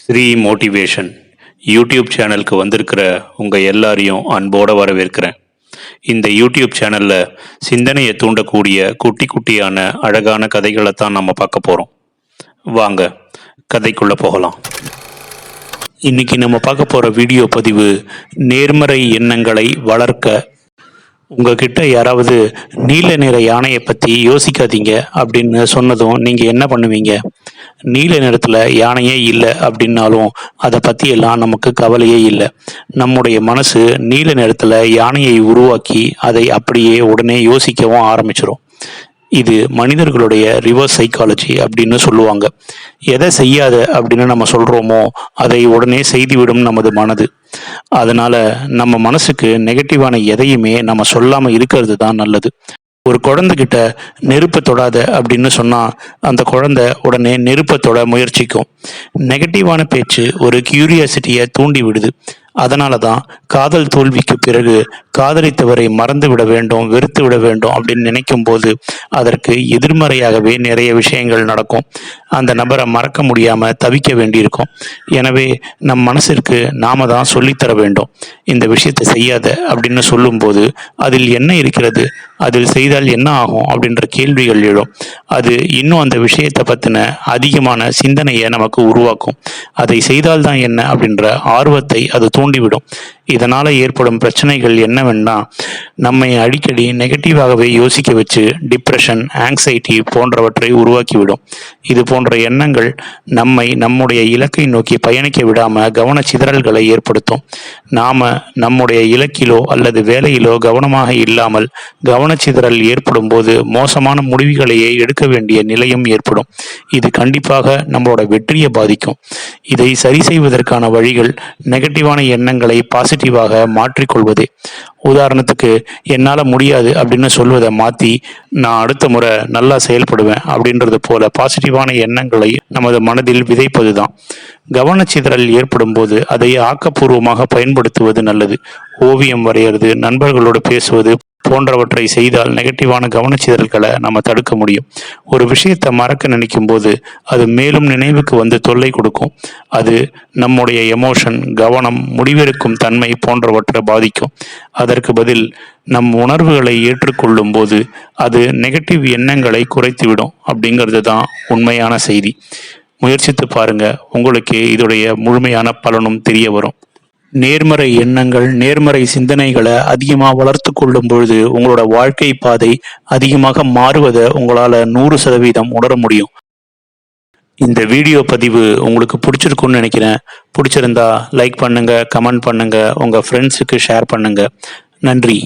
Sri motivation YouTube சேனலுக்கு வந்திருக்கிற உங்கள் எல்லாரையும் அன்போடு வரவேற்கிறேன். இந்த யூடியூப் சேனலில் சிந்தனையை தூண்டக்கூடிய குட்டி குட்டியான அழகான கதைகளை தான் நம்ம பார்க்க போகிறோம் வாங்க கதைக்குள்ளே போகலாம். இன்னைக்கு நம்ம பார்க்க போகிற வீடியோ பதிவு நேர்மறை எண்ணங்களை வளர்க்க. உங்ககிட்ட யாராவது நீல நிற யானையை பற்றி யோசிக்காதீங்க அப்படின்னு சொன்னதும் நீங்கள் என்ன பண்ணுவீங்க? நீல நிறத்தில் யானையே இல்லை அப்படின்னாலும் அதை பற்றியெல்லாம் நமக்கு கவலையே இல்லை. நம்முடைய மனசு நீல நிறத்தில் யானையை உருவாக்கி அதை அப்படியே உடனே யோசிக்கவும் ஆரம்பிச்சிடும் இது மனிதர்களுடைய ரிவர்ஸ் சைக்காலஜி அப்படின்னு சொல்லுவாங்க. எதை செய்யாத அப்படின்னு நம்ம சொல்கிறோமோ அதை உடனே செய்துவிடும் நமது மனது. அதனால நம்ம மனசுக்கு நெகட்டிவான எதையுமே நம்ம சொல்லாம இருக்கிறது தான் நல்லது. ஒரு குழந்தைகிட்ட நெருப்பை தொடாத அப்படின்னு சொன்னால் அந்த குழந்தை உடனே நெருப்பை தொட முயற்சிக்கும். நெகட்டிவான பேச்சு ஒரு கியூரியாசிட்டியை தூண்டி விடுது. அதனால தான் காதல் தோல்விக்கு பிறகு காதலித்தவரை மறந்து விட வேண்டும் வெறுத்து விட வேண்டும் அப்படின்னு நினைக்கும் போது அதற்கு எதிர்மறையாகவே நிறைய விஷயங்கள் நடக்கும். அந்த நபரை மறக்க முடியாமல் தவிக்க வேண்டியிருக்கும். எனவே நம் மனசிற்கு நாம தான் சொல்லித்தர வேண்டும். இந்த விஷயத்தை செய்யாத அப்படின்னு சொல்லும்போது அதில் என்ன இருக்கிறது? அதில் செய்தால் என்ன ஆகும் அப்படின்ற கேள்விகள் எழும். அது இன்னும் அந்த விஷயத்தை பற்றின அதிகமான சிந்தனையை நமக்கு உருவாக்கும். அதை செய்தால்தான் என்ன அப்படின்ற ஆர்வத்தை அது தூண்டிவிடும். இதனால் ஏற்படும் பிரச்சனைகள் என்னவென்னா நம்மை அடிக்கடி நெகட்டிவாகவே யோசிக்க வச்சு டிப்ரெஷன் ஆங்ஸைட்டி போன்றவற்றை உருவாக்கிவிடும். இது போன்ற எண்ணங்கள் நம்மை நம்முடைய இலக்கை நோக்கி பயணிக்க விடாம கவனச்சிதறல்களை ஏற்படுத்தும். நாம நம்முடைய இலக்கிலோ அல்லது வேலையிலோ கவனமாக இல்லாமல் கவனச்சிதறல் ஏற்படும் போது மோசமான முடிவுகளையே எடுக்க வேண்டிய நிலையும் ஏற்படும். இது கண்டிப்பாக நம்மளோட வெற்றியை பாதிக்கும். இதை சரி செய்வதற்கான வழிகள் நெகட்டிவான எண்ணங்களை பாசிட்டிவாக மாற்றிக்கொள்வது. உதாரணத்துக்கு என்னால் முடியாது அப்படின்னு சொல்வதை மாற்றி நான் அடுத்த முறை நல்லா செயல்படுவேன் அப்படின்றது போல பாசிட்டிவான எண்ணங்களை நமது மனதில் விதைப்பது தான் கவனச்சிதறல் ஏற்படும் போது அதை ஆக்கப்பூர்வமாக பயன்படுத்துவது நல்லது. ஓவியம் வரைகிறது நண்பர்களோடு பேசுவது போன்றவற்றை செய்தால் நெகட்டிவான கவனச்சிதறல்களை நம்ம தடுக்க முடியும். ஒரு விஷயத்தை மறக்க நினைக்கும் போது அது மேலும் நினைவுக்கு வந்து தொல்லை கொடுக்கும். அது நம்முடைய எமோஷன் கவனம் முடிவெடுக்கும் தன்மை போன்றவற்றை பாதிக்கும். அதற்கு பதில் நம் உணர்வுகளை ஏற்றுக்கொள்ளும் போது அது நெகட்டிவ் எண்ணங்களை குறைத்துவிடும் அப்படிங்கிறது தான் உண்மையான செய்தி. முயற்சித்து பாருங்க உங்களுக்கு இதோடைய முழுமையான பலனும் தெரிய வரும். நேர்மறை எண்ணங்கள் நேர்மறை சிந்தனைகளை அதிகமாக வளர்த்து கொள்ளும் பொழுது உங்களோட வாழ்க்கை பாதை அதிகமாக மாறுவதை உங்களால் நூறு சதவீதம் உணர முடியும். இந்த வீடியோ பதிவு உங்களுக்கு பிடிச்சிருக்குன்னு நினைக்கிறேன். பிடிச்சிருந்தா லைக் பண்ணுங்கள் கமெண்ட் பண்ணுங்கள் உங்கள் ஃப்ரெண்ட்ஸுக்கு ஷேர் பண்ணுங்கள் நன்றி.